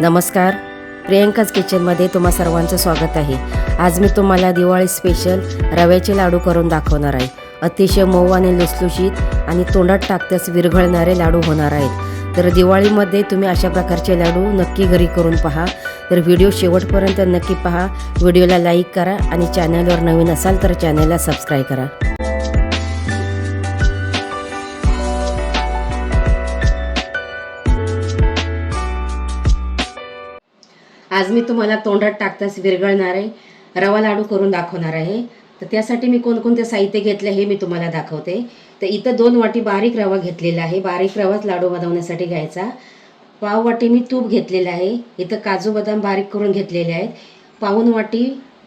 नमस्कार. प्रियंकाच किचनमध्ये तुम्हा सर्वांचं स्वागत आहे. आज मी तुम्हाला दिवाळी स्पेशल रव्याचे लाडू करून दाखवणार आहे. अतिशय मऊ आणि लुसलुशीत आणि तोंडात टाकताच विरघळणारे लाडू होणार आहेत. तर दिवाळीमध्ये तुम्ही अशा प्रकारचे लाडू नक्की घरी करून पहा. तर व्हिडिओ शेवटपर्यंत नक्की पहा. व्हिडिओला लाईक करा आणि चॅनलवर नवीन असाल तर चॅनलला सबस्क्राईब करा. आज मी तुम्हाला तोंडात टाकताच विरघळणार आहे. रवा लाडू करून दाखवणार आहे. तर त्यासाठी मी कोणकोणते साहित्य घेतले हे मी तुम्हाला दाखवते. तर इथं दोन वाटी बारीक रवा घेतलेला आहे. बारीक रवाच लाडू बनवण्यासाठी घ्यायचा. पाव वाटी मी तूप घेतलेलं आहे. इथं काजू बदाम बारीक करून घेतलेले आहेत. पाऊन वाटी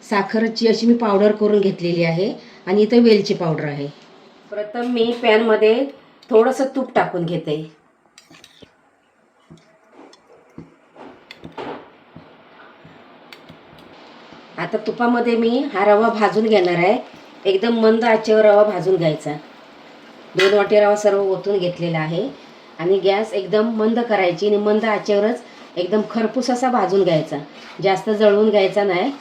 साखरची अशी मी पावडर करून घेतलेली आहे आणि इथं वेलची पावडर आहे. प्रथम मी पॅनमध्ये थोडंसं तूप टाकून घेते. आता तुपामध्ये मी हा रवा भाजून घेणार आहे. एकदम मंद आचेवर रवा भाजून घ्यायचा. दोन वाटी रवा सर्व ओतून घेतलेला आहे. आणि गॅस एकदम मंद करायची आणि मंद आचेवरच एकदम खरपूस असा भाजून घ्यायचा. जास्त जळवून घ्यायचा नाही.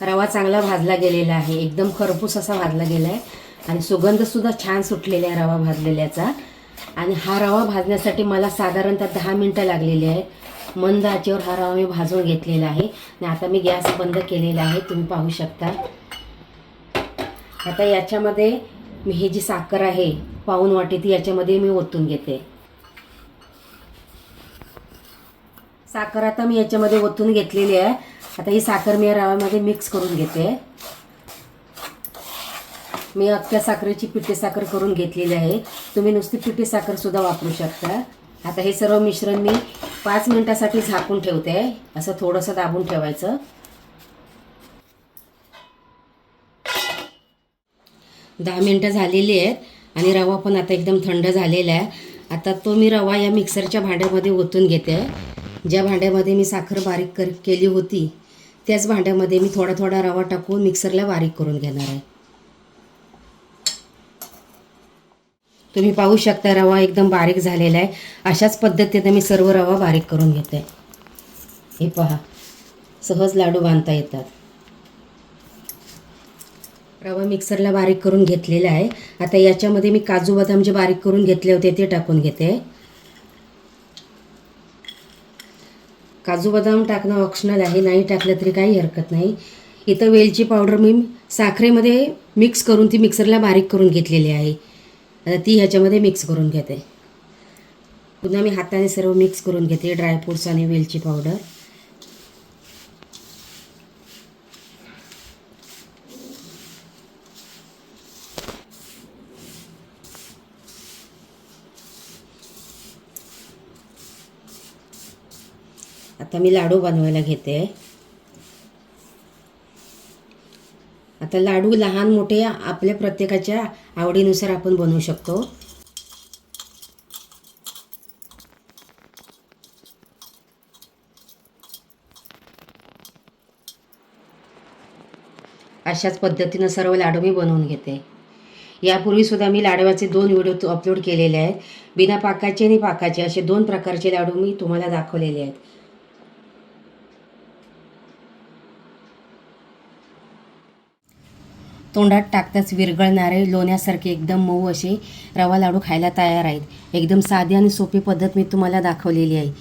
रवा चांगला भाजला गेलेला आहे. एकदम खरपूस असा भाजला गेला आहे आणि सुगंधसुद्धा छान सुटलेला आहे रवा भाजलेल्याचा. आणि हा रवा भाजण्यासाठी मला साधारणतः दहा मिनटं लागलेली आहेत मंद आचेवर हा रवा मी भाजून घेतलेला आहे. आणि आता मी गॅस बंद केलेला आहे. तुम्ही पाहू शकता. आता याच्यामध्ये मी ही जी साखर आहे पाऊन वाटी ती याच्यामध्ये मी ओतून घेते. साखर आता मी याच्यामध्ये ओतून घेतलेली आहे. आता ही साखर मी या रव्यामध्ये मिक्स करून घेते. मी अख्ख्या साखरेची पिठी साखर करून घेतलेली आहे. तुम्ही नुसती पिठी साखर सुद्धा वापरू शकता. आता हे सर्व मिश्रण मी पाच मिनिटासाठी झाकून ठेवते. असं थोडंसं दाबून ठेवायचं. दहा मिनटं झालेली आहेत आणि रवा पण आता एकदम थंड झालेला आहे. आता तो मी रवा या मिक्सरच्या भांड्यामध्ये ओतून घेते. ज्या भांड्यामध्ये मी साखर बारीक कर केली होती त्याच भांड्यामध्ये मी थोडा थोडा रवा टाकून मिक्सरला बारीक करून घेणार आहे. तुम्ही पाहू शकता रवा एकदम बारीक झालेला आहे. अशाच पद्धतीने मी सर्व रवा बारीक करून घेते. हे पहा. सहज लाडू बांधता येतात. रवा मिक्सरला बारीक करून घेतलेला आहे. आता याच्यामध्ये मी काजू बदाम जे बारीक करून घेतले होते ते टाकून घेते. काजू बदाम टाकणं ऑप्शनल आहे. नाही टाकलं तरी काही हरकत नाही. इथं वेलची पावडर मी साखरेमध्ये मिक्स करून ती मिक्सरला बारीक करून घेतलेली आहे. आता ती ह्याच्यामध्ये मिक्स करून घेते. पुन्हा मी हाताने सर्व मिक्स करून घेते ड्रायफ्रूट्स आणि वेलची पावडर आता मी लाडू बनवायला घेते. आता लाडू लहान मोठे आपल्या प्रत्येकाच्या आवडीनुसार आपण बनवू शकतो. अशाच पद्धतीनं सर्व लाडू मी बनवून घेते. यापूर्वीसुद्धा मी लाडवाचे दोन व्हिडिओ अपलोड केलेले आहेत. बिना पाकाचे आणि पाकाचे असे दोन प्रकारचे लाडू मी तुम्हाला दाखवलेले आहेत. तोंडात टाकताच विरघळणारे लोण्यासारखे एकदम मऊ असे रवा लाडू खायला तयार आहेत. एकदम साधी आणि सोपी पद्धत मी तुम्हाला दाखवलेली आहे.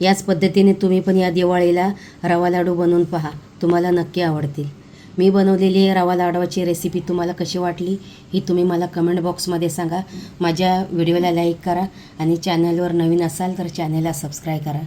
याच पद्धतीने तुम्ही पण या दिवाळीला रवा लाडू बनवून पहा. तुम्हाला नक्की आवडतील. मी बनवलेली आहे रवा लाडवाची रेसिपी तुम्हाला कशी वाटली ही तुम्ही मला कमेंट बॉक्समध्ये सांगा. माझ्या व्हिडिओला लाईक करा आणि चॅनलवर नवीन असाल तर चॅनलला सबस्क्राईब करा.